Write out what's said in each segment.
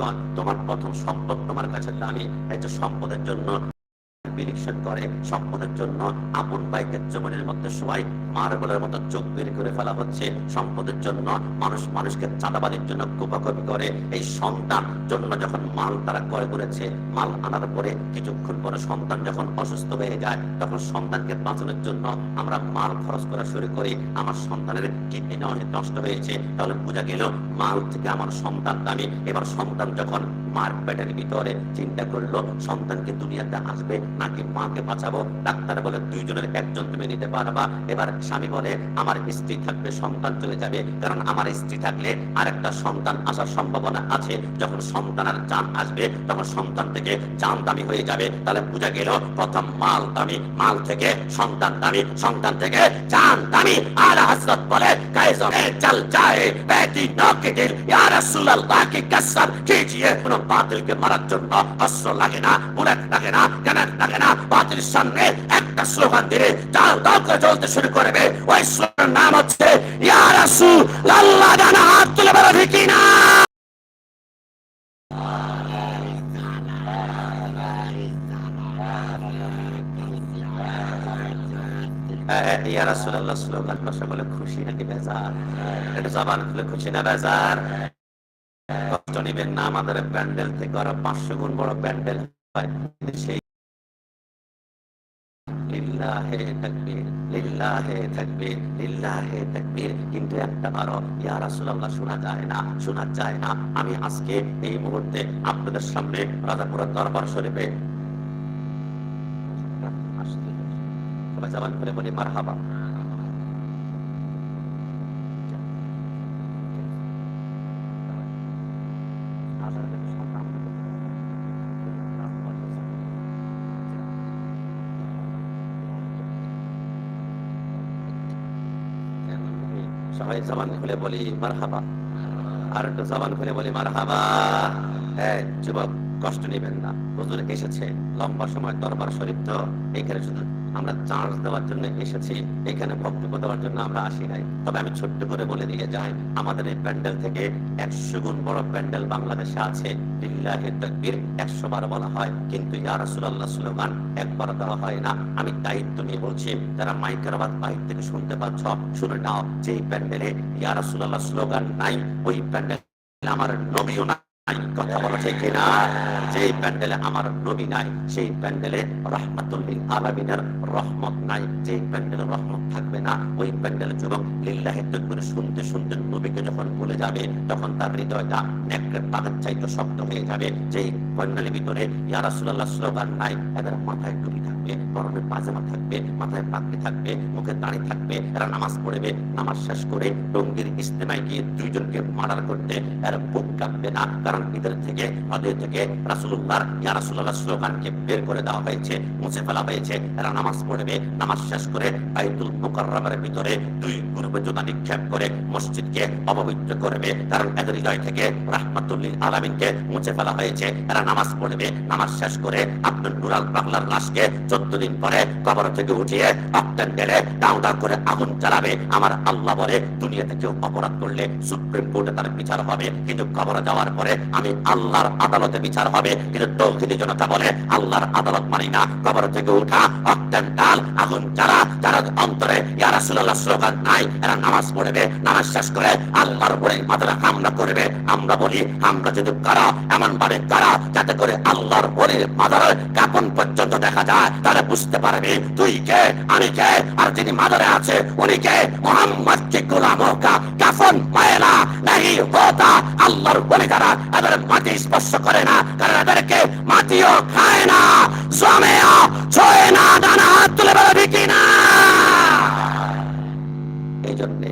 জীবন, তোমার প্রথম সম্পদ তোমার কাছে দামি একটা সম্পদের জন্য করে, সম্পদের জন্য আপন বাইকের জীবনের মধ্যে সবাই মার্বলের মতো চোখ বের করে ফেলা হচ্ছে। সম্পদের জন্য মানুষ মানুষকে চাঁদাবাদির জন্য কোপাকপি করে। এই সন্তান জন্য যখন মাল তারা ক্রয় করেছে, মাল আনার পরে কিছুক্ষণ পরে সন্তান যখন অসুস্থ হয়ে যায়, তখন সন্তানকে বাঁচানোর জন্য আমরা মাল খরচ করা শুরু করি। আমার সন্তানের কিডনি নষ্ট হয়েছে। তাহলে বোঝা গেল মাল থেকে আমার সন্তান দামি। এবার সন্তান যখন মার পেটের ভিতরে চিন্তা করল সন্তানকে দুনিয়াতে আসবে নাকি মাকে বাঁচাবো? ডাক্তার বলে, দুইজনের একজন তুমি নিতে পারবা। এবার স্বামী বলে, আমার স্ত্রী থাকবে সন্তান চলে যাবে, কারণ আমার স্ত্রী থাকলে আরেকটা সন্তান আসার সম্ভাবনা আছে। যখন সন্তান আর চান আসবে, তখন সন্তান থেকে চান দামি হয়ে যাবে। তাহলে বুঝা গেল, প্রথম মাল দামি, মাল থেকে সন্তান দামি, সন্তান থেকে চান দামি। আর হাসরত বলে কায়জো চল যায় বেটি নকে দিল ইয়া রাসূলুল্লাহ কি কসম कीजिए কোনো বাতিলকে মারার জন্য অস্ত্র লাগে না বুলেট লাগে না গ্রেনেড লাগে না বাতিলের সামনে একটা স্লোগান দিয়ে দাও দাও করে জ্বলতে শুরু করবে ওই স্লোগানের নাম হচ্ছে ইয়া রাসূল আল্লাহ জানা হাত তুলে বলো ঠিক না কিন্তু একটা বারো, ইয়া রাসূলুল্লাহ, শোনা যায় না, শোনা যায় না। আমি আজকে এই মুহূর্তে আপনাদের সামনে রাজাপুর দরবার শরীফে জবান করে বলি মারহাবা সবাই জবান খুলে বলি মারহাবা আর একটু জবান খুলে বলি মার হাবা হ্যাঁ যুবক কষ্ট নেবেন না হুজুর এসেছে লম্বা সময় দরবার শরীফ তো এখানে শুধু আমরা চার্জ দেওয়ার জন্য এসেছি। এখানে বক্তব্য দেওয়ার জন্য আমরা আসি নাই। তবে আমি ছোট্ট করে বলে দিয়ে যাই। আমাদের এই প্যান্ডেল থেকে একশো গুণ বড় প্যান্ডেল বাংলাদেশে আছে। একশো বার বলা হয়। কিন্তু ইয়া রাসূলুল্লাহ স্লোগান একবার দেওয়া হয় না। আমি দায়িত্ব নিয়ে বলছি, যারা মাইকের আওয়াজ বাইরে থেকে শুনতে পাচ্ছ, শুনে নাও। যে প্যান্ডেলে ইয়া রাসূলুল্লাহ স্লোগান নাই, ওই প্যান্ডেল আমার নবীও নাই। কথা বলা যখন ভুলে যাবে, তখন তার হৃদয়টা নেকড়ের চাইতে শক্ত হয়ে যাবে। যে প্যান্ডেলের ভিতরে, ইয়া রাসূলুল্লাহ, স্লোগান নাই। এদের মাথায় টুপি থাকবে, পরনে পাজামা থাকবে, মাথায় পাগড়ি থাকবে, মুখে দাড়ি থাকবে, এরা নামাজ পড়বে, নামাজ শেষ করে টঙ্গির ইস্তেমায় গিয়ে দুইজনকে মার্ডার করতে এরা বুক কাঁপবে না। কারণ এদের থেকে ওদের থেকে রাসূলুল্লাহ ইয়া রাসূলুল্লাহ স্লোগানকে বের করে দেওয়া হয়েছে, মুছে ফেলা হয়েছে। এরা নামাজ পড়বে, নামাজ শেষ করে বাইতুল মুকাররমের ভিতরে দুই পূর্বে জোতা নিক্ষেপ করে মসজিদকে অপবিত্র করবে। কারণ এদের হৃদয় থেকে রাহমাতুল্লিল আলামিনকে মুছে ফেলা হয়েছে। এরা নামাজ পড়বে, নামাজ শেষ করে আব্দুল নুরাল বাংলার লাশকে চোদ্দ দিন পরে কবর থেকে উঠিয়ে অক্টেন ঢেলে ডাউ ডাউ করে আগুন জ্বালাবে। আমার আল্লাহ বলে দুনিয়াতে কেউ অপরাধ করলে সুপ্রিম কোর্টে তার বিচার হবে। কিন্তু কবরে যাওয়ার পরে আমি আল্লাহর আদালতে বিচার হবে। কিন্তু তৌহিদি জনতা বলে আল্লাহর আদালত মানি না। কবর থেকে উঠা অক্টেন ডাল আগুন, জ্বালা, যারা অন্তরে, ইয়া রাসূলুল্লাহ, স্লোগান নাই, এরা নামাজ পড়বে, নামাজ শেষ করে আল্লাহর উপরে মাথায় হামলা করবে। আমরা বলি আমরা যদি কারা এমন ভাবে কারা, যাতে করে আল্লাহর উপরে মাদার কাপন পর্যন্ত দেখা যায়, তাহলে বুঝতে পারবে তুই কে, আমি কে, আর যিনি মাদারে আছে, উনি কে? মোহাম্মদ কে, গোলাম কা কাফন মায়লা নাহি হোতা আল্লাহর উপরে যারা এদের মাটি স্পর্শ করে না, কারণ এদেরকে মাটিও খায় না, জমেও ছয় না দানা হাত তুলে বেরোবি কিনা এই জন্যে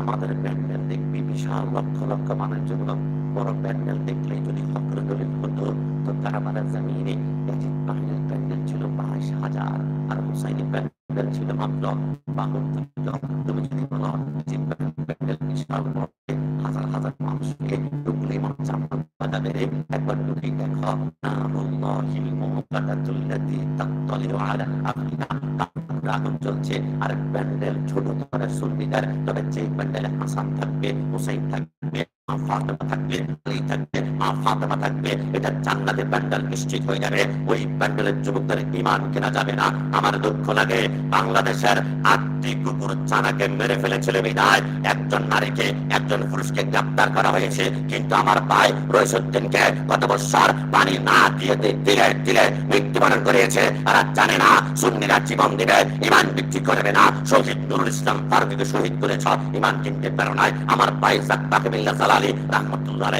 আমাদের প্যান্ডেল দেখবি বিশাল, লক্ষ লক্ষ মানুষ জন্য বড় প্যান্ডেল দেখলেই যদি হকর তারা মানে জমিনে প্যান্ডেল ছিল বাইশ হাজার আর হুসাইনের প্যান্ডেল ছিল মাত্র তুমি যদি বলো যে প্যান্ডেল বিশাল বড় হাজার হাজার মানুষকে টুকলি মানুষ জান্নাত বাজাবে একবার ঢুকে দেখো নারুল্লাহিল মুকাদ্দাতুল্লাতী তাত্তালিউ আলা আফিনা আগুন জ্বলছে আর প্যান্ডেল ছোট করে সুন্নিদের তবে যে প্যান্ডেলে হাসান থাকবে হুসাইন থাকবে ফাতেমা থাকবে ফাতেমা থাকবে, এটা জান্নাতের প্যান্ডেল নিশ্চিত হয়ে যাবে। ওই প্যান্ডেলের যুবকদের ইমান কেনা যাবে না। আমার দুঃখ লাগে, বাংলাদেশের আটটি কুকুর চানাকে মেরে ফেলেছিল বিদায়। একজন নারীকে, একজন পুরুষকে গ্রেপ্তার করা হয়েছে। কিন্তু আমার ভাই রইসুদ্দিনকে গত বছর পানি না দিয়ে দিলে দিলে মৃত্যুবরণ করিয়েছে। তারা জানে না, সুন্নিরা জীবন দিবে, ইমান বিক্রি করবে না। শহীদ নুরুল ইসলাম ফারুককে শহীদ করেছ, ইমান কিনতে পারো নাই। আমার ভাই জাক্কাকে বিল্লাহ জালালি রহমতুল্লাহ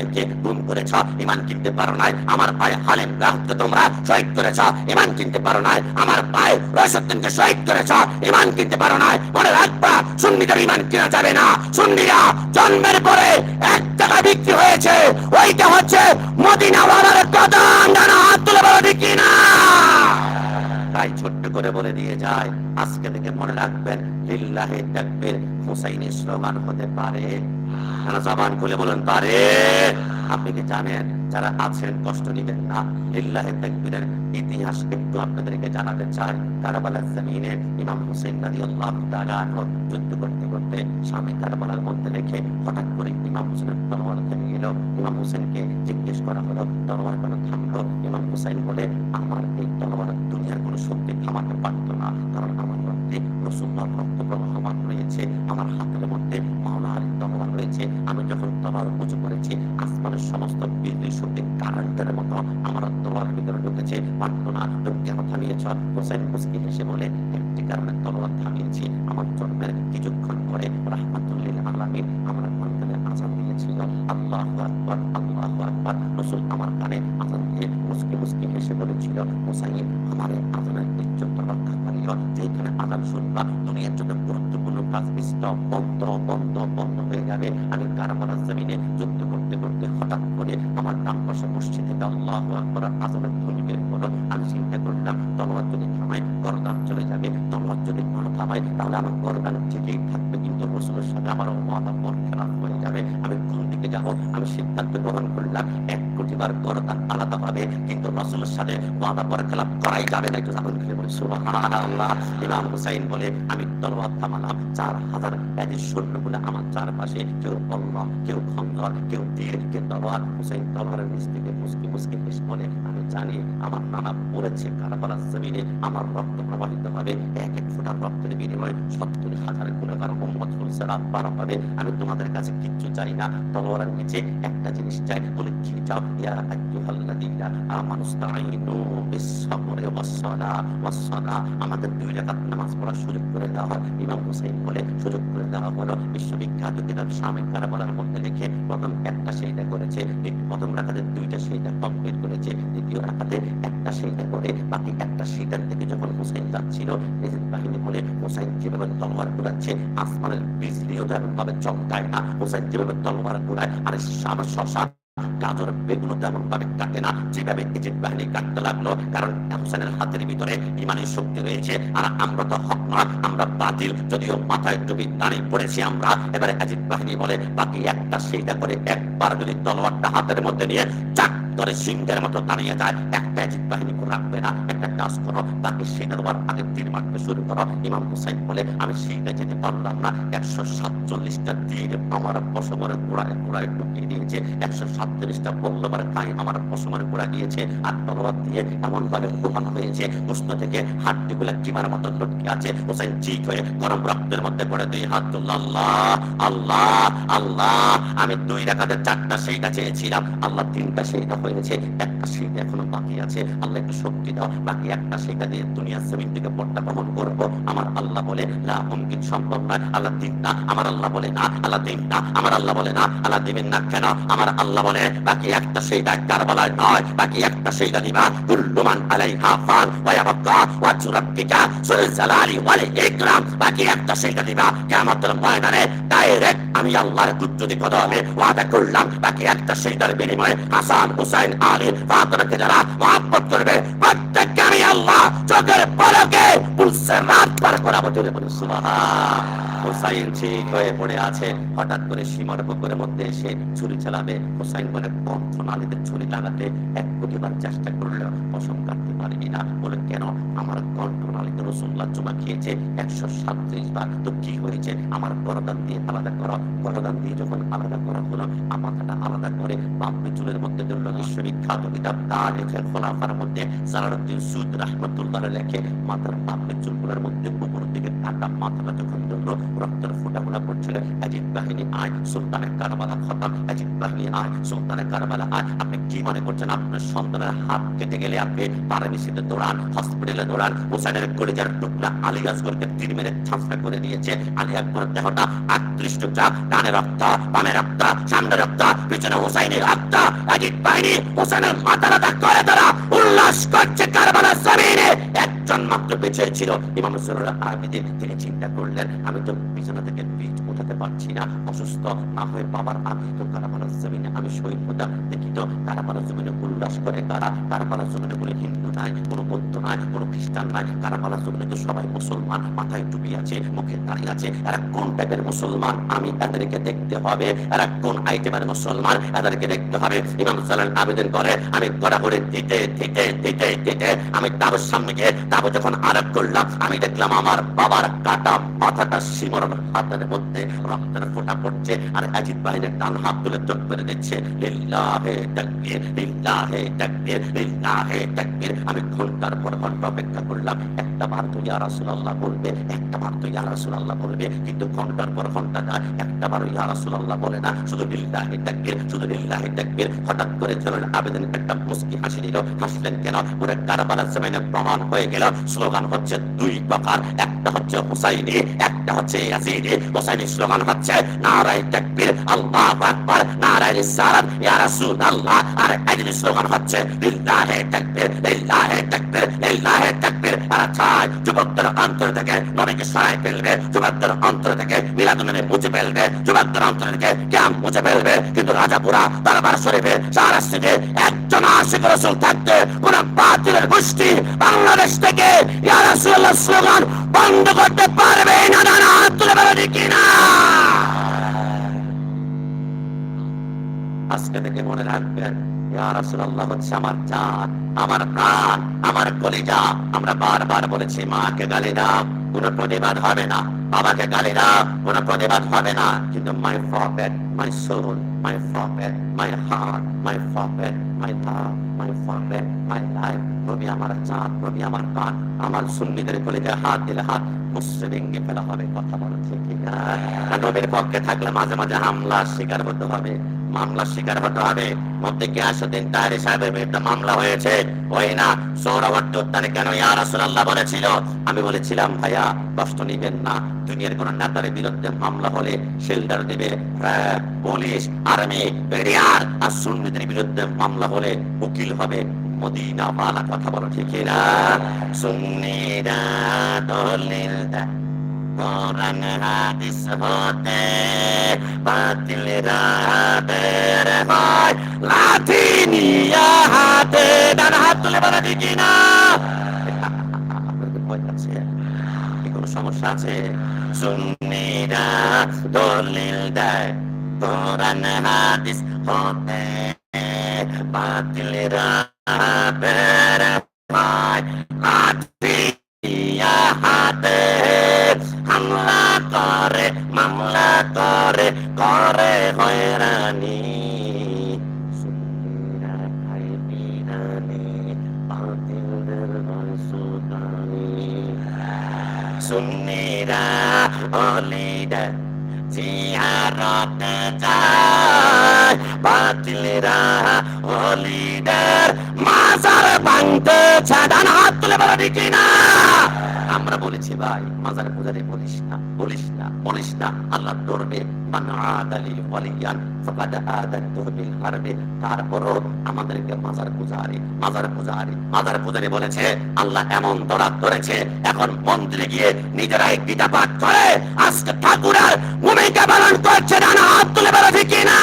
গুম করেছ। ইমান কিনতে পারো নাই, আমার ভাই হালিম রাহতকে তোমরা শহীদ করেছ। ইমান কিনতে পারো নাই, আমার ভাই রইসুদ্দিনকে শহীদ করেছ। ইমান কিনতে পারো নাই, মনে রাখবা, সুন্নিদের ইমান কিনা যাবে না। সুন্নিরা জন্মের পরে এক টাকা বিক্রি হয়েছে, ওইটা হচ্ছে মদিনাওয়ালার কদম। ডানা হাত তুলে বলো ঠিক না। তাই ছোট্ট করে বলে দিয়ে যায়, আজকে থেকে মনে রাখবেন, লিল্লাহে তাকবীর হুসাইনের স্লোগান হতে পারে। তারা জবান খুলে বলেন, পারে। আপনি কি জানেন, যারা আছেন, কষ্ট নিবেন না। লিল্লাহে তাকবীরের ইতিহাস একটু আপনাদেরকে জানাতে চাই। কারবালার জমিনে ইমাম হুসেন তাআলা আনহু যুদ্ধ করতে করতে স্বামী কারবালার মধ্যে রেখে হঠাৎ করে ইমাম হুসেনের তলোয়ার থেমে গেল। ইমাম হুসেনকে জিজ্ঞেস করা হলো তলোয়ার কেন থামলো? ইমাম হুসাইন বলে, আমার শক্তি থামাতে পারতো না কারণ আমার মতামত খেলাফ হয়ে যাবে। আমি কোন দিকে যাব, আমি সিদ্ধান্ত গ্রহণ করলাম, এক কোটিবার গরদান আলাদা হবে, কিন্তু রসুলের সাথে মতামত খেলাফ করাই যাবে না, একটু জানুন খেলে বলি, সুবহানাল্লাহ। ইমাম হুসাইন বলে, আমি তলোয়ার থামালাম, চার হাজার ব্যাধি সৈন্যগুলো আমার চারপাশে কেউ বল্ল কেউ খন্দর কেউ তীর কেউ তলোয়ার। হুসাইন তলোয়ারের নিচ থেকে মুসকি মুসকি হেসে বলে, আমি জানি আমার নানা পড়েছে কারাবালার জমিনে আমার রক্ত প্রবাহিত হবে, এক এক ফোঁটা রক্তের বিনিময়ে সত্তর হাজার গুণাগার মোহাম্মদ ফুলসেরা পার হবে আমি তোমাদের কাছে কিচ্ছু চাই না। তলোয়ারের নিচে একটা জিনিস চাই, বলে কি চাও? ইয়া আইয়ুহাল্লাযীনা আমানুস্তাঈনু বিস-সাবরি ওয়াস-সালাহ। ওয়াস-সালাহ আমাদের দুই রাকাত নামাজ পড়ার সুযোগ করে দেওয়া হয়। ইমাম হুসাইন বলে সুযোগ করে দেওয়া হলো। বিশ্ববিখ্যাত কিতাব শামিল কারাবালার মধ্যে লিখে, প্রথম একটা সেইটা করেছে প্রথম রাখাতে দুইটা সেইটা কমপ্লিট করেছে, দ্বিতীয় রাখাতে একটা সেইটা করে, বাকি একটা সেইটার থেকে যখন হুসাইন যাচ্ছিল বাহিনী বলে হুসাইন যেভাবে তলোয়ার ঘুরাচ্ছে আসমানের বিজলিও তেমন ভাবে চমকায় না। হোসেন যেভাবে তলোয়ার ঘুরায় আরে আমার শশা গাজর বেগুন তেমন ভাবে কাটে না, যেভাবে ইজিদ বাহিনী কাটতে লাগল। কারণ হুসাইনের হাতের ভিতরে ইমানের শক্তি রয়েছে, আর আমরা তো হক না আমরা বাতিল। যদিও মাথায় টুপি দাঁড়িয়ে পড়েছি আমরা, এবারে আজিদ বাহিনী বলে বাকি একটা সেইটা করে একবার যদি তলোয়ারটা হাতের মধ্যে নিয়ে চাক ধরে সিংহের মতো দাঁড়িয়ে যায়, একটা আজিদ বাহিনী রাখবে না। একটা কাজ করো, বাকি সেটা তোমার আগে তীর মারতে শুরু করো। ইমাম হুসাইন বলে, আমি সেইটা যেতে পারলাম না, একশো সাতচল্লিশটা তীর আমার পশমের গোড়ায় গোড়ায় ঢুকিয়ে দিয়েছে, একশো গায়ে আমার পশমের গোড়া দিয়েছে আর তলোয়ার দিয়ে এমন ভাবে হয়েছে থেকে কিমার মতো লটকে আছে, হোসেন হয়ে গরম রক্তের মধ্যে পড়ে দুই হাত আল্লাহ আল্লাহ আল্লাহ, আমি দুই চারটা সেইটা চেয়েছিলাম, আল্লাহ তিনটা সেইটা হয়েছে, একটা এখনও বাকি আছে, আল্লাহ একটু শক্তি দাও, বাকি একটা সেইটা দিয়ে দুনিয়ার জমিন থেকে পর্দা করব, আমার আল্লাহ বলে না মুমকিন সম্ভব নয়, আল্লাহ দিন না আমার আল্লাহ বলে না, আল্লাহ দিন না আমার আল্লাহ বলে না, আল্লাহ দিবেন না কেন, আমার আল্লাহ বলে বাকি একটা সেইটা কারবালায় নয়, বাকি একটা সেইটা দিবা কুল্লুমান আলাইহা ফান ওয়া ইয়াবকা ওয়া রাব্বিকা ইকরাম। বাকি একটা সেইটা দিবা কিয়ামতের ময়দানে ডাইরেক্ট আমি আল্লাহর কুদরতি কদমে ওয়াদা করলাম। বাকি একটা সেইটার বিনিময়ে হাসান হুসাইন আলী ফাতেমাকে যারা মহব্বত করবে, প্রত্যেককে আমি আল্লাহ চোখের পলকে পুলসে রাত পার করাবো, জোরে বলে সুবহান। হোসাইন ঠিক হয়ে পড়ে আছে, হঠাৎ করে সীমার পুকুরের মধ্যে এসে ছুরি চালাবে, হোসাইন বলে কণ্ঠনালীতে ছুরি লাগাতে এক কোটিবার চেষ্টা করলেও পশম কাটতে পারবি না। বলে কেন? আমার কণ্ঠনালীতে রসুল্লাহ চুমা খেয়েছে একশো সাতত্রিশ বার। তো কি হয়েছে? আমার গরদান দিয়ে আলাদা করো। গরদান দিয়ে যখন আলাদা করা হলো মাথাটা আলাদা করে বাপে চুলের মধ্যে ধরল বিশ্ববিখ্যাত কিতাব। তারিখের খোলাফার মধ্যে সালারুদ্দিন সুদ রহমতুল্লাহ লেখে, মাথার বাপে চুলগুলোর মধ্যে উপর দিকে টাকা মাথাটা যখন ধরলো, রক্তের ফোটা পড়ছিল। অজিত বাহিনী আয়, সুলতানের কারবালা খতম। অজিত বাহিনী আয় সুলতানের কারবালা আয় আপনি কি মনে করছেন? আপনার সন্তানের হাত কেটে গেলে আপনি পারামিসিতে দৌড়ান, হসপিটালে দৌড়ান হোসেনের কলিজার টুকরা আলী আসগরকে তিন মেরে ছাঁচড়া করে দিয়েছে। আলী আকবর দেহটা ডানে রক্ত, বামে রক্ত, সামনে রক্ত, পিছনে রক্ত অজিত বাহিনী করে তারা। উল্লাস করছে জমিনে। একজন মাত্র বেঁচে ছিল, ইমাম তিনি চিন্তা করলেন, আমি তো বিছানা থেকে পিঠ উঠাতে পারছি না, অসুস্থ না হয়ে বাবার আমি তো কারাবালা জমিনে। আমি শহীদ হতাম দেখি তো জমিনে উল্লাস করে কারা কারাবালা জমিনে কোনো হিন্দু নাই কোনো বৌদ্ধ নাই কোনো খ্রিস্টান নাই কারাবালা জমিনে তো সবাই মুসলমান মাথায় টুপি আছে মুখে দাঁড়িয়ে আছে এরা কোন টাইপের মুসলমান আমি এদেরকে দেখতে হবে এরা কোন আইটেমের মুসলমান এদেরকে দেখতে হবে ইমাম সালান আবেদন করে আমি গড়াগড়ি দিতে দিতে দিতে দিতে আমি তার সামনে গিয়ে তারপর যখন আরোপ করলাম আমি দেখলাম আমার বাবার কাটা মাথাটা শিমরণ হাতের মধ্যে রক্তের ফোঁটা পড়ছে আর অজিত বাহিনীর ডান হাত তুলে চোখ করে দিচ্ছে আমি ঘণ্টার পর ঘণ্টা অপেক্ষা করলাম। একটা বার তো ইয়া রাসূলুল্লাহ বলবে, একটা বার তো ইয়া রাসূলুল্লাহ বলবে। কিন্তু ঘণ্টার পর ঘণ্টা যায় একটা বার ইয়া রাসূলুল্লাহ বলে না। শুধু লিল্লাহে তাকবীর, শুধু লিল্লাহে তাকবীর। হঠাৎ করে চলেন আবেদন একটা মুস্কি হাসি দিল। হাসলেন কেন? পুরো কারবালা জমিনে প্রমাণ হয়ে গেল। স্লোগান হচ্ছে দুই প্রকার। একটা হচ্ছে হুসাইনি, একটা হচ্ছে ইয়াজিদি। হুসাইনি স্লোগান হচ্ছে, নারায়ে তাকবীর, আল্লাহু আকবার, নারায়ে রিসালাত ইয়া রাসূলুল্লাহ। আর ইয়াজিদি স্লোগান হচ্ছে, লিল্লাহি তাকবীর লিল্লাহি তাকবীর লিল্লাহি তাকবীর। আর চাই যুবকদের অন্তর থেকে নবীকে সরাই ফেলবে, যুবকদের অন্তর থেকে মিলাদুনবী মুছে ফেলবে, যুবকদের অন্তর থেকে ক্যাম্প মুছে ফেলবে। কিন্তু রাজাপুরা দরবার শরীফে সারা সিটে একজন আশিক রসুল থাকতে, কোন বাতিলের গোষ্ঠী বাংলাদেশ থেকে, ইয়া রাসূলুল্লাহ, স্লোগান বন্ধ করতে পারবে না না না, তুলে বলো দেখি না আজকে থেকে মনে রাখবেন আমার জান, আমার প্রাণ, আমার কলিজা। আমরা বারবার বলেছি, মাকে গালি কোনো প্রতিবাদ হবে না। বাবাকে গালি কোনো প্রতিবাদ হবে না। কিন্তু মাই মাই মাই my heart my my my my life আমার চাঁদ আমার আমার সুন্নিদের কলিজা হাত দিলে হাত ভেঙে ফেলা হবে, কথা বলো ঠিক নবীর পক্ষে থাকলে মাঝে মাঝে হামলা শিকার করতে হবে। মামলা শিকার হতে হবে। মধ্যে গিয়াসুদ্দিন তাহারি সাহেবের বিরুদ্ধে মামলা হয়েছে? ওই না। সৌরভট্ট কেন ইয়া রাসূলুল্লাহ বলেছিল? আমি বলেছিলাম, ভাইয়া, কষ্ট নিবেন না। দুনিয়ার কোন বিরুদ্ধে মামলা হলে শেল্টার দেবে পুলিশ, আর্মি আর সুন্নিদের বিরুদ্ধে মামলা হলে উকিল হবে। মদিনা মালা কথা বলো ঠিক না সুন্নিরা দলিল কোরআন হাদিস হতে বাতিলেরা বের হয়। লাঠি নিয়া হাতে, ডান হাত তুলে বলা দেখি না কোনো সমস্যা আছে? সুন্নিরা দলিল দেয়, কোরআন হাদিস হতে আমরা বলেছি, ভাই, মাজার পূজারে বলিস না বলিস না বলিস না। আল্লাহ তারপরও আমাদেরকে মাজার মাজার মাজার বলেছে, আল্লাহ এমন এখন মন্দিরে গিয়ে নিজেরাই গীতা পাঠ করে, আজকে ঠাকুরের ভূমিকা পালন করছে হাত তুলে বেরো ঠিক না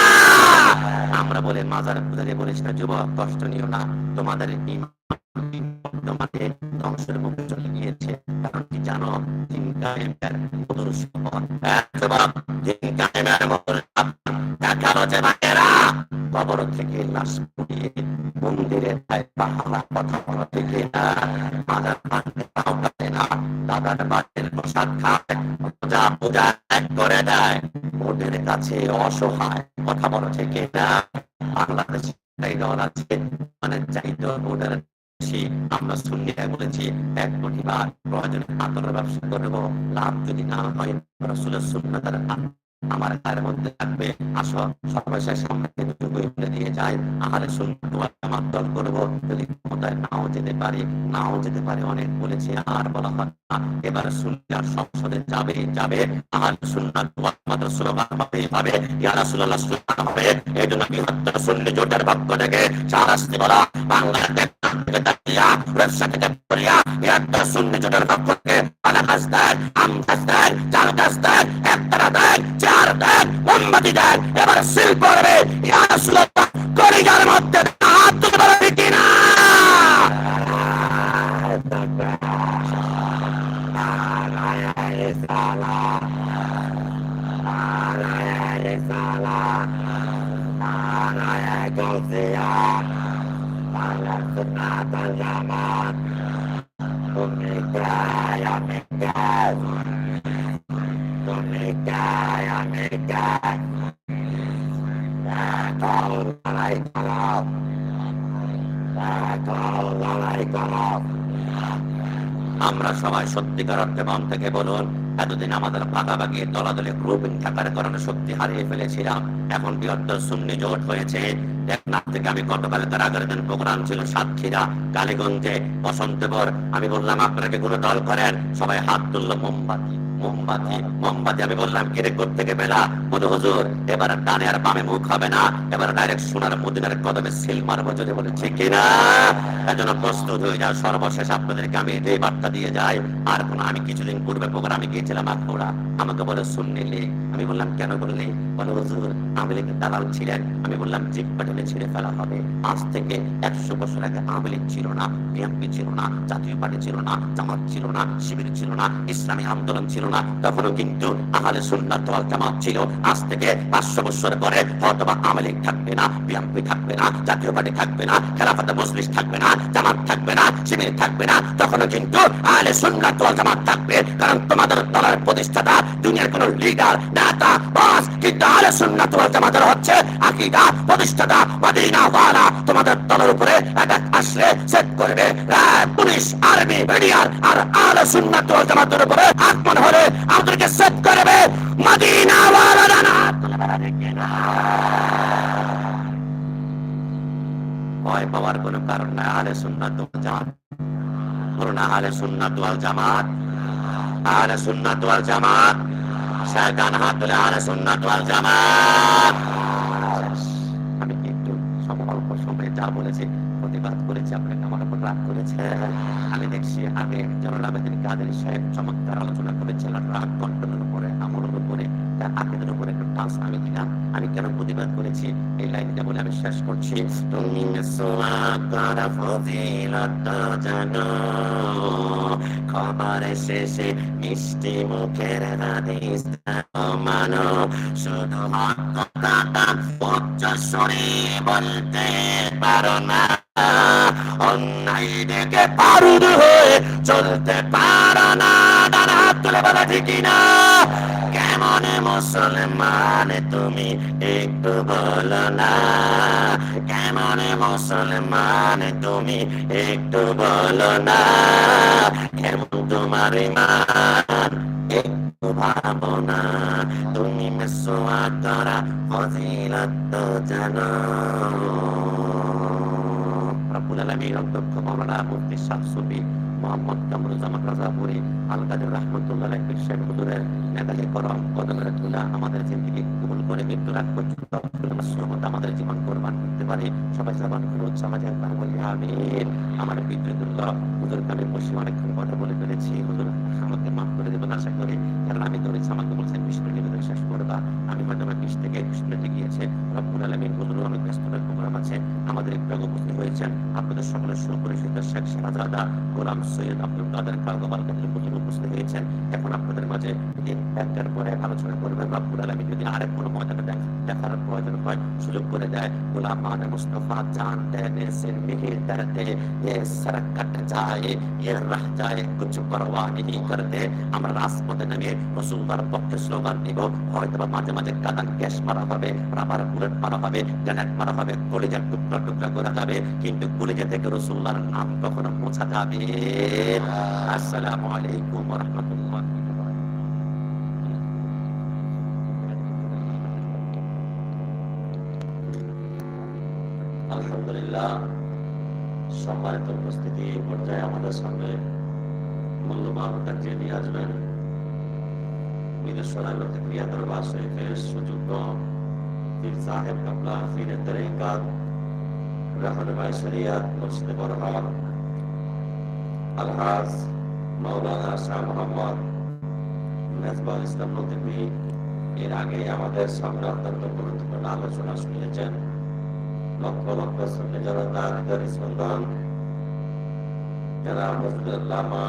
আমরা বলে, মাজার পূজারি বলিস না, যুবক, কষ্ট নিও না। তোমাদের ইমান বর্তমানে ধ্বংসের মুখে চলে গিয়েছে কারণ কি জানো? দিন কায়েমের মধুর জবাব দিন কায়েমের মধুর যে ভাইয়েরা কবর থেকে লাশ পুড়িয়ে মন্দিরে তাই কথা বলা থেকে না। মাদার পান্ডে তাও কাটে না। দাদার বাড়ির প্রসাদ খায়। পূজা পূজা এক করে দেয়। ওদের কাছে অসহায় কথা বলা থেকে না। বাংলাদেশে একটাই দল আছে। মানে চাইতো ওদের বেশি আমরা শুনিয়া বলেছি, এক কোটি বার প্রয়োজনে আতর ব্যবসা করব, লাভ যদি না হয়, রসুলের সুন্নতের আমার গায়ের মধ্যে থাকবে। আসো সর্বশেষ সামনে দুটো বই বলে দিয়ে যায়। আহারে জামাত দল করব। যদি ক্ষমতায় নাও যেতে পারি, নাও যেতে পারে অনেক বলেছে, আর বলা হয় এবার আর সংসদে যাবে যাবে। সুন্নাত ওয়াল জামাত স্লোগান পাবে পাবে ইয়া রাসূলুল্লাহ স্লোগান হবে এই জন্য বৃহত্তর সুন্নি জোটের পক্ষ থেকে শাহরাস্তি বলা বাংলাদেশ থেকে তাকিয়া ব্যবসা থেকে করিয়া বৃহত্তর সুন্নি জোটের পক্ষ থেকে আনাকাস দেন আমকাস দেন জালকাস দেন একতারা দেন চার দেন মোমবাতি দেন এবার ইয়া রাসূলুল্লাহ কলিজার মধ্যে হাত তুলে বলে কিনা? আমরা সবাই সত্যিকার অর্থে মন থেকে বলুন, এতদিন আমাদের ভাগাভাগি দলাদলে গ্রুপিং থাকার কারণে শক্তি হারিয়ে ফেলেছিলাম। এখন বৃহত্তর শূন্য জোট হয়েছে? টেকনাফ থেকে আমি গতকাল তার আগের দিন প্রোগ্রাম ছিল সাতক্ষীরা, কালীগঞ্জে, বসন্তপুর। আমি বললাম আপনাকে কোনো দল করেন? সবাই হাত তুললো মোমবাতি। মোমবাতি মোমবাতি আমি বললাম কিরে থেকে বেলা মধু হুজুর, এবার ডানে আর বামে মুখ হবে না, এবার ডাইরেক্ট সোনার মদিনার কদমে সিল মারবো যদি বলে, ঠিক কিনা এজন্য প্রস্তুত হয়ে যাও, সর্বশেষ আপনাদেরকে আমি এই বার্তা দিয়ে যাই, আর কোন, আমি কিছুদিন পূর্বে প্রোগ্রামে গিয়েছিলাম আখোড়া, আমাকে বলে শুনলি আমি বললাম, কেন বললি? বলে, হুজুর, আওয়ামী দালাল ছিলেন। আমি বললাম, জিপ পাটেলে ছিঁড়ে ফেলা হবে। আজ থেকে একশো বছর আগে আওয়ামী লীগ ছিল না, বিএনপি ছিল না, জাতীয় পার্টি ছিল না, জামাত ছিল না, শিবির ছিল না, ইসলামী আন্দোলন ছিল না। তখনও কিন্তু আহলে সুন্নাত ওয়াল জামাত ছিল। আজ থেকে পাঁচশো বছর পরে হয়তো বা আওয়ামী লীগ থাকবে না, বিএনপি থাকবে না, জাতীয় পার্টি থাকবে না, খেলাফতে মজলিস থাকবে না, জামাত থাকবে না, শিবির থাকবে না। তখনও কিন্তু আহলে সুন্নাত ওয়াল জামাত থাকবে। কারণ তোমাদের দলের প্রতিষ্ঠাতা, দুনিয়ার কোন লিডার নেতা বাস কিন্তু আহলে সুন্নাত ওয়াল জামাতের হচ্ছে আকীদা, প্রতিষ্ঠাতা, মদিনা ওয়ালা। তোমাদের দলের উপরে অ্যাটাক আসলে সেট করবে পুলিশ আর্মি মিডিয়ার আর আহলে সুন্নাত ওয়াল জামাতের উপরে আক্রমণ হলে আমাদেরকে সেট করবে মদিনা ওয়ালা রানা ভয় পাওয়ার কোনো কারণ নাই, আহলে সুন্নাত ওয়াল জামাত। বলুন, আহলে সুন্নাত ওয়াল জামাত, আহলে সুন্নাত ওয়াল জামাত। শয়তান হাত তুলে, আহলে সুন্নাত ওয়াল জামাত। আমি কিন্তু সব অল্প সময়ে যা বলেছি রাগ করেছে। আমি দেখছি আগে জনাল আবেদিন কাদের সাহেব চমৎকার আলোচনা করেছিলেন রাগ উপরে, আমলের উপরে, তার আকিদের উপরে। আমি দিলাম। আমি কেন প্রতিবাদ করেছি? এই লাইনটা বলে আমি শেষ করছি। তুমি জানো। খবর শেষে মিষ্টি মুখের হাদিস মানো। শুধু হক বলতে পারো না। অন্যায় দেখে পারুদ হয়ে চলতে পারো না। ডানা তুলে বলা ঠিকই না। কেমন মুসলমান, তুমি একটু বলো না। কেমন মুসলমান, তুমি একটু বলো না। কেমন তোমার ইমান, একটু ভাবনা তুমি মেসোয়া করা ফজিলত জানো। রব্বুল আলামিন অধ্যক্ষ মাওলানা মুফতি শামসুফি মোহাম্মদ কামরুজ্জামান রাজাপুরি আল কাদের রহমতুল্লাহ আলাইহি সাহেব হুজুরের মেধালে করম। কদমের তুলা আমাদের জিন্দেগি কবুল করে মৃত্যুর আগ পর্যন্ত সুরমত আমাদের জীবন কোরবান করতে পারে। সবাই জবান খুলে সমাজে একবার বলি আমিন। আমার বিদ্যুৎ হুজুরকে আমি বসে অনেকক্ষণ কথা বলে ফেলেছি। হুজুর আমাকে মাফ করে দেবেন আশা করি কারণ আমি ধরেছি আমাকে বলছেন বিশ মিনিটের ভিতরে শেষ করবা আমি হয়তো আমার বিশ থেকে একুশ মিনিটে গিয়েছে রব্বুল আলমিন হুজুর অনেক ব্যস্ততার প্রোগ্রাম আছে আমাদের একটু আগে উপস্থিত হয়েছেন আপনাদের সকলের সুপরিচিত শেখ শাহজাদা রব্বুল আলামিন যদি আরেক কোনো ময়দানে দেখ- দেখার প্রয়োজন হয় সুযোগ করে দেয় গোলাম মানে মুস্তফা জান দেনে से नहीं डरते ये सड़क कट जाए ये रह जाए कुछ परवाह नहीं करते আমরা রাজপথে নেমে রসুলদার পক্ষে স্লোগান দিব হয়তো বা মাঝে মাঝে কাদান গ্যাস মারা হবে রাবার বুলেট মারা হবে গ্রেনেড মারা হবে কলিজার টুকরা টুকরা করা যাবে কিন্তু কলিজা থেকে রসুল্লাহর নাম কখনো মোছা যাবে আসসালামু আলাইকুম রহমতুল্লাহ আলহামদুলিল্লাহ সম্মানিত উপস্থিতি, এই পর্যায়ে আমাদের সামনে মূল্যবান কাটিয়ে নিয়ে আসবেন বিদেশ্বরা প্রতিক্রিয়া দরবার শরীফের সুযোগ্য পীর সাহেব কাবলা ফিরে তরিকাত রহনবাই শরিয়াত মুর্শিদ বরহাত আলহাজ মাওলানা শাহ মোহাম্মদ মেজবাল ইসলাম নদী এর আগে আমাদের সামনে অত্যন্ত গুরুত্বপূর্ণ আলোচনা শুনিয়েছেন লক্ষ লক্ষ শ্রমে জনতা হৃদয় স্পন্দন যারা মজুদুল্লামা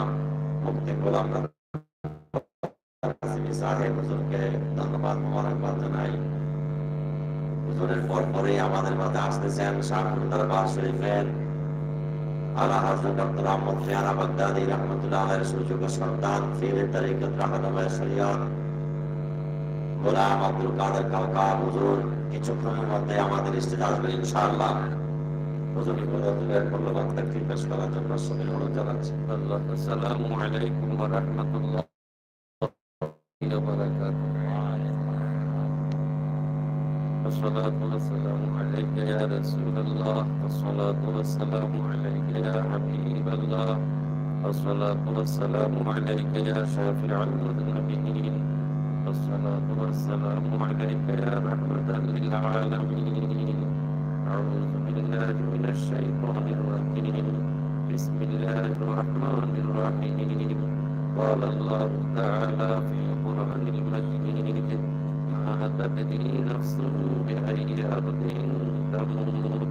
মুক্তি গোলাম নাসিমি সাহেব হুজুরকে ধন্যবাদ মোবারকবাদ জানাই হুজুরের পর পরে আমাদের মাঝে আসতেছেন শাহপুর দরবার শরীফের আলা হযরত ডক্টর আহমদ ফিয়ানা বাগদাদি রহমতুল্লাহ আলাইহির সুযোগ্য সন্তান ফিরে তরিকত রাহনুমায়ে শরিয়ত গোলাম আব্দুল কাদের কালকা হুজুর কিছুক্ষণের মধ্যে আমাদের স্টেজ আসবেন ইনশাআল্লাহ হুজুর হুজুরের মূল্যবান তাকরির পেশ করার জন্য সবাই অনুরোধ জানাচ্ছি الله السلام عليكم ورحمة الله وبركاته الصلاة والسلام عليك يا رسول الله الصلاة والسلام عليك يا حبيب الله الصلاة والسلام عليك يا شافع المذنبين الصلاة والسلام عليك يا رحمة للعالمين. أعوذ بالله من الشيطان الرجيم. بسم الله الرحمن الرحيم. قال الله تعالى في القرآن المجيد ما تدري نفس بأي أرض تموت؟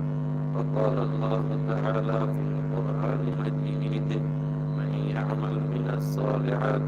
وقال الله تعالى في القرآن المجيد من يعمل من الصالحات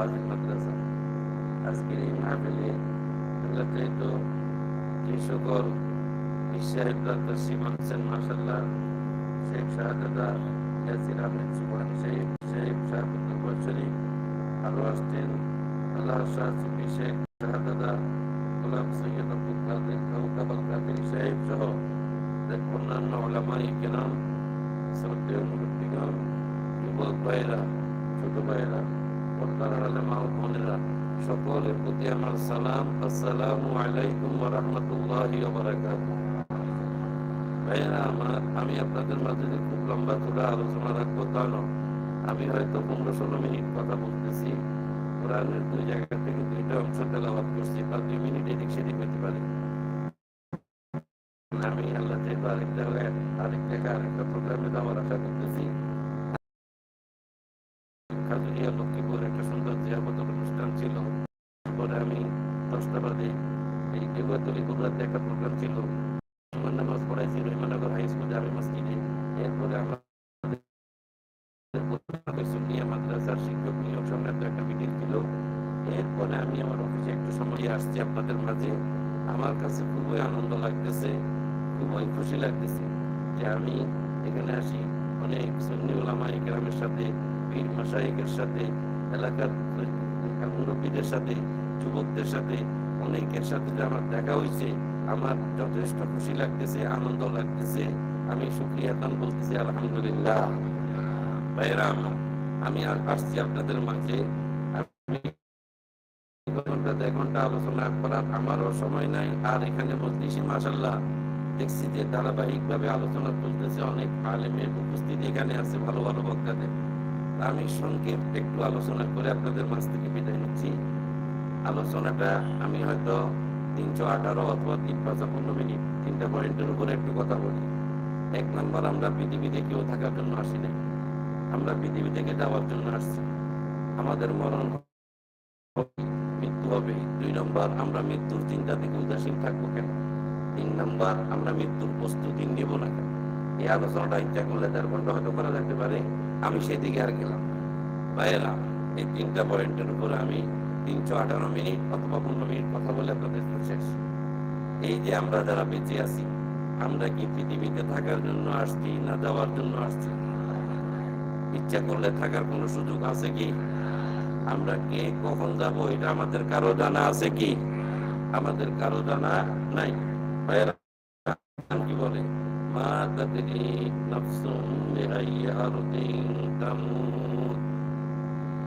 মুজফরগঞ্জ ফাজিল মাদ্রাসা আজকের এই মাহফিলে আল্লাহ চাইতো যে সকল সাহেবরা তসিম আনছেন মাসাল্লাহ শেখ শাহজাদা ইয়াসির আহমেদ সুবহান সাহেব সাহেব শাহাবুদ্দিন বছরী আরও আসছেন আল্লাহ শাহ সুফি শেখ শাহজাদা গোলাম সৈয়দ আব্দুল কাদের কাউকাব আল কাদের সাহেব সহ অন্যান্য ওলামাই কেরাম শ্রদ্ধেয় মুরব্বীগণ যুবক ভাইরা ছোট ভাইরা সকলের প্রতি আমার সালাম আসসালামু আলাইকুম রাহমাতুল্লাহি ওয়া বারাকাতুহু ভাইয়েরা আমার আমি আপনাদের মাঝে যে খুব লম্বা করে আলোচনা রাখব তা নয় আমি হয়তো পনেরো ষোলো মিনিট কথা বলতেছি কোরআনের দুই জায়গা থেকে দুইটা অংশ তেলাবাদ করছি বা দুই মিনিট এদিক সেদিক হতে পারে আমি আল্লাহ চাইতো আরেক জায়গায় আরেক জায়গায় আরেকটা প্রোগ্রামে যাওয়ার আশা করতেছি। কুবরা রাতে একটা প্রোগ্রাম ছিল আমার নামাজ পড়াইছি রহিমানগর হাই স্কুল জামে মসজিদে, এরপরে আমরা সুন্নিয়া মাদ্রাসার শিক্ষক নিয়োগ সংক্রান্ত একটা মিটিং ছিল। এরপরে আমি আমার অফিসে একটু সময় আসছি আপনাদের মাঝে। আমার কাছে খুবই আনন্দ লাগতেছে, খুবই খুশি লাগতেছে যে আমি এখানে আসি। অনেক সুন্নি ওলামা গ্রামের সাথে, পীর মাসাইকের সাথে, এলাকার মুরব্বীদের সাথে, যুবকদের সাথে অনেকের সাথে যে আমার দেখা হয়েছে আমার যথেষ্ট খুশি লাগতেছে, আনন্দ লাগতেছে। আমি সুক্রিয়া বলতেছি আলহামদুলিল্লাহ। ভাইয়েরা, আমি আসছি আপনাদের মাঝে। ঘণ্টা ঘণ্টা আলোচনা করার আমারও সময় নাই। আর এখানে দেখছি যে ধারাবাহিক ভাবে আলোচনা অনেক এখানে আছে, ভালো ভালো আমি সংক্ষেপ একটু আলোচনা করে আপনাদের মাঝ থেকে বিদায় নিচ্ছি। আলোচনাটা আমি হয়তো তিনশো আঠারো অথবা তিন পাঁচ পনেরো মিনিট, তিনটা পয়েন্টের উপরে একটু কথা বলি। এক নম্বর, আমরা পৃথিবীতে কেউ থাকার জন্য আসি নাই। আমরা পৃথিবী থেকে যাওয়ার জন্য আসছি। আমাদের মরণ মৃত্যু হবে। দুই নম্বর, আমরা মৃত্যুর চিন্তা থেকে উদাসীন থাকব কেন? তিন নম্বর, আমরা মৃত্যুর প্রস্তুতি নেব না কেন? এই আলোচনাটা ইচ্ছা করলে দেড় ঘণ্টা হয়তো করা যেতে পারে। আমি সেদিকে আর গেলাম ভাইয়েরা, এই তিনটা পয়েন্টের উপর আমি তিনশো আঠারো মিনিট অথবা পনেরো মিনিট কথা বলে আপনাদের শেষ এই যে আমরা যারা বেঁচে আছি, আমরা কি পৃথিবীতে থাকার জন্য আসছি না যাওয়ার জন্য আসছি? ইচ্ছা করলে থাকার কোনো সুযোগ আছে কি? আমরা কে কখন যাব এটা আমাদের কারও জানা আছে কি? আমাদের কারও জানা নাই। কি বলে মা তাদরি নাফসুম তামুত।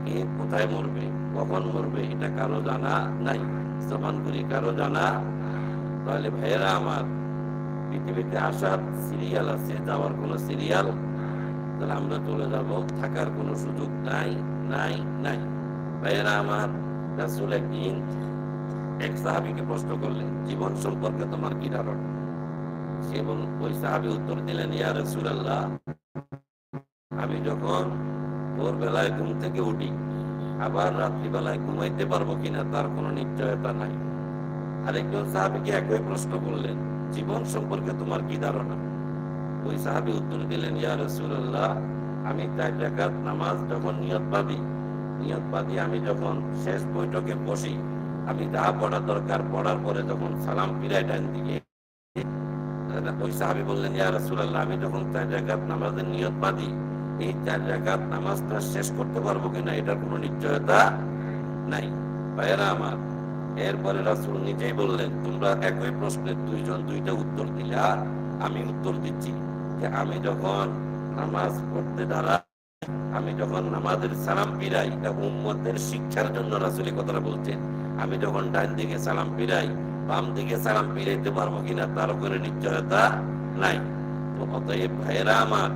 কে কোথায় মরবে? কখন মরবে এটা কারও জানা নাই। জবান করি, কারও জানা তাহলে ভাইয়েরা আমার পৃথিবীতে আসার সিরিয়াল আছে, যাওয়ার কোনো সিরিয়াল তাহলে আমরা চলে যাব, থাকার কোনো সুযোগ নাই নাই নাই। ভাইয়েরা আমার রাসূল একদিন এক সাহাবীকে প্রশ্ন করলেন, জীবন সম্পর্কে তোমার কি ধারণা? সে ওই সাহাবী উত্তর দিলেন, ইয়া রাসূলুল্লাহ, আমি যখন ভোরবেলায় ঘুম থেকে উঠি আবার রাত্রিবেলায় ঘুমাইতে পারব কিনা তার কোনো নিশ্চয়তা নাই। আরেকজন সাহাবিকে একই প্রশ্ন করলেন, জীবন সম্পর্কে তোমার কি ধারণা? ওই সাহাবি উত্তর দিলেন, ইয়া রাসূলুল্লাহ, আমি চার রাকাত নামাজ যখন নিয়ত বাঁধি নিয়ত বাঁধি আমি যখন শেষ বৈঠকে বসি, আমি যা পড়া দরকার পড়ার পরে যখন সালাম ফিরাই ডান দিকে ওই সাহাবি বললেন, ইয়া রাসূলুল্লাহ, আমি যখন চার রাকাত নামাজের নিয়ত বাঁধি এই চার রাকাত নামাজটা শেষ করতে পারব কিনা, এটার কোনো নিশ্চয়তা নাই। ভাইয়েরা আমার, এরপরে রাসূল নিজেই বললেন, তোমরা একই প্রশ্নের দুইজন দুইটা উত্তর দিলে আমি উত্তর দিচ্ছি যে আমি যখন নামাজ পড়তে দাঁড়াই, আমি যখন নামাজের সালাম ফিরাই, এটা উম্মতের শিক্ষার জন্য রাসূল কথাটা বলছেন, আমি যখন ডান দিকে সালাম ফিরাই, বাম দিকে সালাম ফিরাইতে পারব কিনা, তার উপরে নিশ্চয়তা নাই। অতএব ভাইয়েরা আমার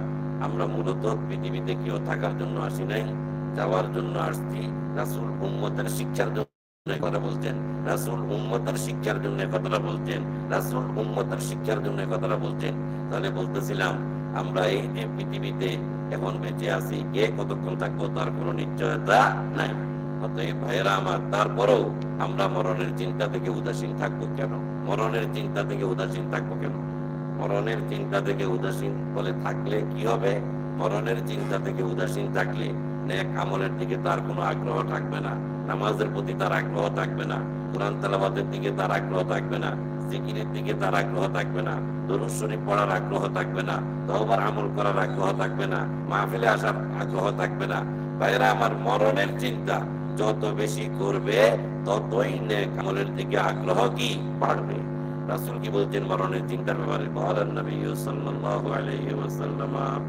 আমরা মূলত পৃথিবীতে কেউ থাকার জন্য আসি নাই, যাওয়ার জন্য আসছি। রাসূল উম্মতের শিক্ষার জন্য কথা বলছেন। রাসূল উম্মতের শিক্ষার জন্য কথাটা বলছেন। রাসূল উম্মতের শিক্ষার জন্য কথাটা বলছেন। তাহলে বলতেছিলাম, আমরা এই পৃথিবীতে এখন বেঁচে আছি, কে কতক্ষণ থাকব তার কোনো নিশ্চয়তা নাই। অতএব ভাইয়েরা আমার, তারপরেও আমরা মরণের চিন্তা থেকে উদাসীন থাকব কেন? মরণের চিন্তা থেকে উদাসীন থাকব কেন? মরণের চিন্তা থেকে উদাসীন বলে থাকলে কি হবে? মরণের চিন্তা থেকে উদাসীন থাকলে নেক আমলের দিকে তার কোনো আগ্রহ থাকবে না। নামাজের প্রতি তার আগ্রহ থাকবে না। কোরআন তালাবাদের দিকে তার আগ্রহ থাকবে না। জিকিরের দিকে তার আগ্রহ থাকবে না। দরুদ পড়ার আগ্রহ থাকবে না। তওবার আমল করার আগ্রহ থাকবে না। মাহফিলে আসার আগ্রহ থাকবে না। ভাইরা আমার মরণের চিন্তা যত বেশি করবে, ততই নেক আমলের দিকে আগ্রহ কি বাড়বে? রাসূল কি বলছেন? মরণের চিন্তার ব্যাপারে বলেন নবী সাল্লাল্লাহু আলাইহি ওয়াসাল্লাম।